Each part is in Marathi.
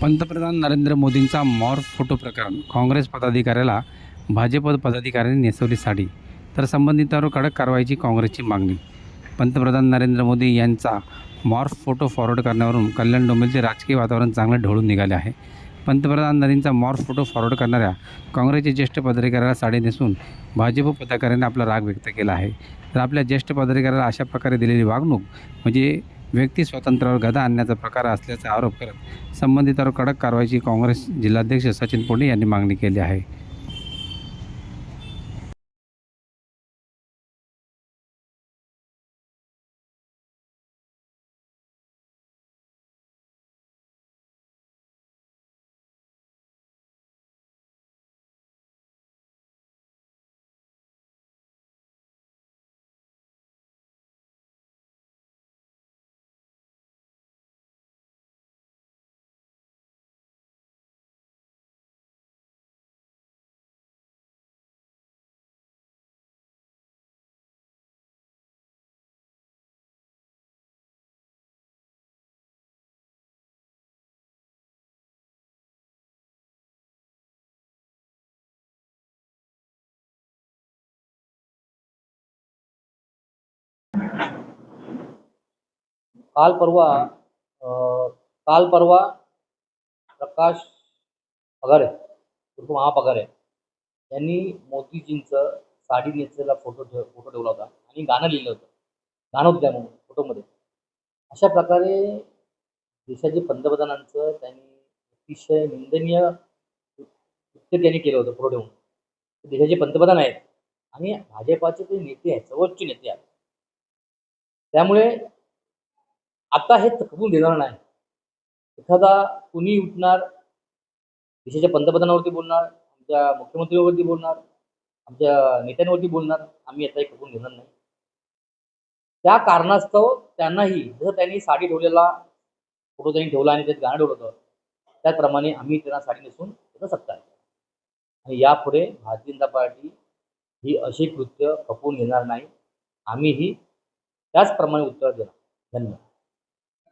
पंतप्रधान नरेंद्र मोदींचा मॉर्फ फोटो प्रकरण. काँग्रेस पदाधिकाऱ्याला भाजप पदाधिकाऱ्यांनी नेसवली साडी. तर संबंधितांवर कडक कारवाईची काँग्रेसची मागणी. पंतप्रधान नरेंद्र मोदी यांचा मॉर्फ फोटो फॉरवर्ड करण्यावरून कल्याण डोंबिवलीचे राजकीय वातावरण चांगलं ढवळून निघाले आहे. पंतप्रधान नरेंद्रचा मॉर्फ फोटो फॉरवर्ड करणाऱ्या काँग्रेसचे ज्येष्ठ पदाधिकाऱ्याला साडी नेसून भाजप पदाधिकाऱ्यांनी आपला राग व्यक्त केला आहे. तर आपल्या ज्येष्ठ पदाधिकाऱ्याला अशा प्रकारे दिलेली वागणूक म्हणजे व्यक्ती स्वातंत्र्यावर गदा आणण्याचा प्रकार असल्याचा आरोप करत संबंधितांवर कडक कारवाईची काँग्रेस जिल्हाध्यक्ष सचिन पोंडे यांनी मागणी केली आहे. काल परवा अं, काल परवा प्रकाश पगारे उर्फ महापगारे यांनी मोदीजींचं साडी नेसलेला फोटो ठेव फोटो ठेवला होता आणि गाणं लिहिलं होतं. गाणं होतं त्या फोटोमध्ये. अशा प्रकारे देशाचे पंतप्रधानांचं त्यांनी अतिशय निंदनीय कृत्य त्यांनी केलं होतं फोटो ठेवून. देशाचे पंतप्रधान आहेत आणि भाजपाचे ते नेते आहेत सर्वोच्च नेते आहेत. त्यामुळे आता हे थकवून देणार नाही. एखादा कुणी उठणार देशाच्या पंतप्रधानावरती बोलणार आमच्या मुख्यमंत्र्यांवरती बोलणार आमच्या नेत्यांवरती बोलणार आम्ही आता हे खपवून घेणार नाही. त्या कारणास्तव त्यांनाही जसं त्यांनी साडी ठेवलेला फोटो त्यांनी ठेवला आणि त्यात गाणं ठेवलं होतं त्याचप्रमाणे आम्ही त्यांना साडी नेसून त्याचा सत्ता आणि यापुढे भारतीय जनता पार्टी ही अशी कृत्य खपवून घेणार नाही. आम्हीही त्याचप्रमाणे उत्तर देणार. धन्यवाद.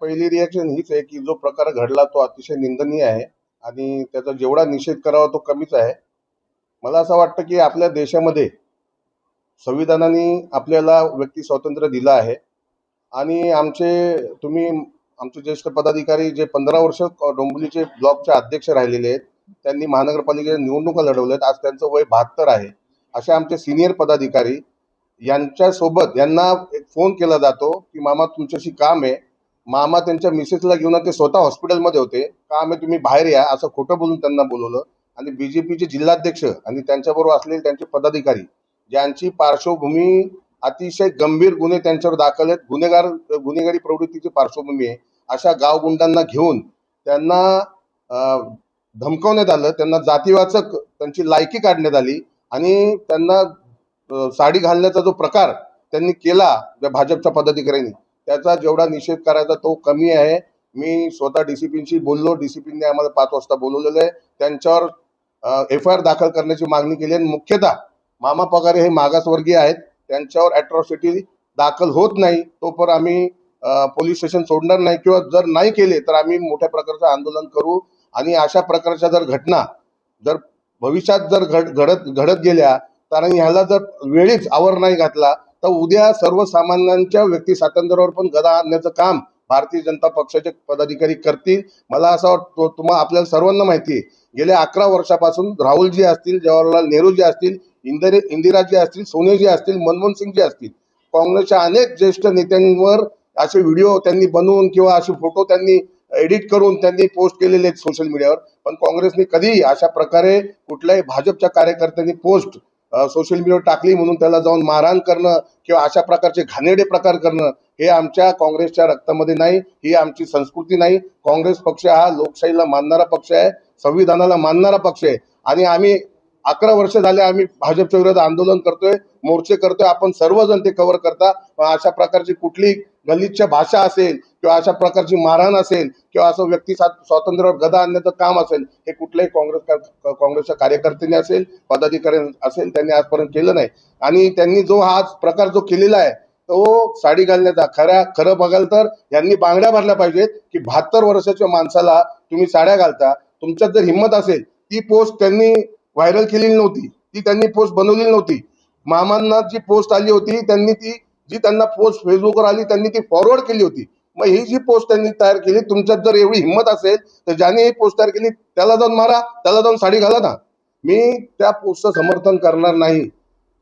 पहिली रिॲक्शन हीच आहे की जो प्रकार घडला तो अतिशय निंदनीय आहे आणि त्याचा जेवढा निषेध करावा तो कमीच आहे. मला असं वाटतं की आपल्या देशामध्ये संविधानाने आपल्याला व्यक्ती स्वातंत्र्य दिलं आहे आणि आमचे तुम्ही आमचे ज्येष्ठ पदाधिकारी जे पंधरा वर्ष डोंबिवलीचे ब्लॉकचे अध्यक्ष राहिलेले आहेत त्यांनी महानगरपालिकेच्या निवडणुका लढवल्यात. आज त्यांचं वय बहात्तर आहे. असे आमचे सिनियर पदाधिकारी यांच्यासोबत यांना एक फोन केला जातो की मामा तुमच्याशी काम आहे. मामा त्यांच्या मिसेसला घेऊन ते स्वतः हॉस्पिटलमध्ये होते. का आम्ही तुम्ही बाहेर या असं खोटं बोलून त्यांना बोलवलं. आणि बीजेपीचे जिल्हाध्यक्ष आणि त्यांच्याबरोबर असलेले त्यांचे पदाधिकारी ज्यांची पार्श्वभूमी अतिशय गंभीर गुन्हे त्यांच्यावर दाखल आहेत. गुन्हेगार गुन्हेगारी प्रवृत्तीची पार्श्वभूमी आहे. अशा गावगुंडांना घेऊन त्यांना धमकवण्यात आलं. त्यांना जातीवाचक त्यांची लायकी काढण्यात आली. आणि त्यांना साडी घालण्याचा जो प्रकार त्यांनी केला त्या भाजपच्या पदाधिकाऱ्यांनी त्याचा जेवढा निषेध करायचा तो कमी आहे. मी स्वतः डीसीपींशी बोललो. डीसीपींनी आम्हाला पाच वाजता बोलवलेलं आहे. त्यांच्यावर एफ आय आर दाखल करण्याची मागणी केली आणि मुख्यतः मामा पगारे हे मागासवर्गीय आहेत. त्यांच्यावर अॅट्रॉसिटी दाखल होत नाही. तोपर आम्ही पोलीस स्टेशन सोडणार नाही किंवा जर नाही केले तर आम्ही मोठ्या प्रकारचं आंदोलन करू. आणि अशा प्रकारच्या जर घटना जर भविष्यात जर घड घडत घडत गेल्या कारण ह्याला जर वेळीच आवर नाही घातला तर उद्या सर्वसामान्यांच्या व्यक्ती स्वातंत्र्यावर पण गदा आणण्याचं काम भारतीय जनता पक्षाचे पदाधिकारी करतील. मला असं वाटतं तुम्हाला आपल्याला सर्वांना माहिती आहे गेल्या अकरा वर्षापासून राहुलजी असतील जवाहरलाल नेहरूजी असतील इंदिरे इंदिराजी असतील सोनियाजी असतील मनमोहन सिंगजी असतील. काँग्रेसच्या अनेक ज्येष्ठ नेत्यांवर असे व्हिडिओ त्यांनी बनवून किंवा असे फोटो त्यांनी एडिट करून त्यांनी पोस्ट केलेले आहेत सोशल मीडियावर. पण काँग्रेसने कधीही अशा प्रकारे कुठल्याही भाजपच्या कार्यकर्त्यांनी पोस्ट सोशल मीडियावर टाकली म्हणून त्याला जाऊन मारहाण करणं किंवा अशा प्रकारचे घाणेरडे प्रकार करणं हे आमच्या काँग्रेसच्या रक्तामध्ये नाही ही आमची संस्कृती नाही. काँग्रेस पक्ष हा लोकशाहीला मानणारा पक्ष आहे संविधानाला मानणारा पक्ष आहे. आणि आम्ही अकरा वर्ष झाले आम्ही भाजपच्या विरोधात आंदोलन करतोय मोर्चे करतोय आपण सर्वजण ते कव्हर करता. अशा प्रकारची कुठली गलिच्छ भाषा असेल किंवा अशा प्रकारची मारहाण असेल किंवा असं व्यक्ती स्वातंत्र्यावर गदा आणण्याचं काम असेल हे कुठल्याही काँग्रेस काँग्रेसच्या कार्यकर्त्यांनी असेल पदाधिकारी असेल त्यांनी आजपर्यंत केलं नाही. आणि त्यांनी जो हा प्रकार जो केलेला आहे तो साडी घालण्याचा खऱ्या खरं बघाल तर यांनी बांगड्या भरल्या पाहिजेत की बहात्तर वर्षाच्या माणसाला तुम्ही साड्या घालता तुमच्यात जर हिंमत असेल ती पोस्ट त्यांनी व्हायरल केलेली नव्हती ती त्यांनी पोस्ट बनवलेली नव्हती. मामांना जी पोस्ट आली होती त्यांनी ती जी त्यांना पोस्ट फेसबुकवर आली त्यांनी ती फॉरवर्ड केली होती. मग ही जी पोस्ट त्यांनी तयार केली तुमच्यात जर एवढी हिंमत असेल तर ज्याने ही पोस्ट तयार केली त्याला जाऊन मारा त्याला जाऊन साडी घाला ना. मी त्या पोस्टचं समर्थन करणार नाही.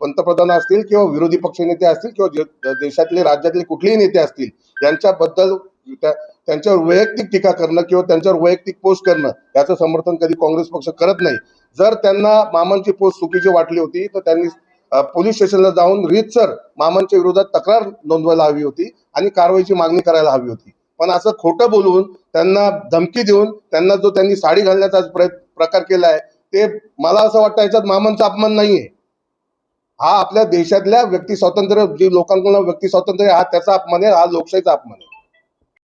पंतप्रधान असतील किंवा विरोधी पक्षनेते असतील किंवा देशातले राज्यातले कुठलेही नेते असतील यांच्याबद्दल त्यांच्यावर वैयक्तिक टीका करणं किंवा त्यांच्यावर वैयक्तिक पोस्ट करणं याचं समर्थन कधी काँग्रेस पक्ष करत नाही. जर त्यांना मामांची पोस्ट चुकीची वाटली होती तर त्यांनी पोलीस स्टेशनला जाऊन रीतसर मामांच्या विरोधात तक्रार नोंदवायला हवी होती आणि कारवाईची मागणी करायला हवी होती. पण असं खोटं बोलून त्यांना धमकी देऊन त्यांना जो त्यांनी साडी घालण्याचा प्रयत्न प्रकार केलाय ते मला असं वाटतं याच्यात मामांचा अपमान नाहीये. हा आपल्या देशातल्या व्यक्ती स्वातंत्र्य जे लोकांकडून व्यक्ती स्वातंत्र्य हा त्याचा अपमान आहे हा लोकशाहीचा अपमान आहे.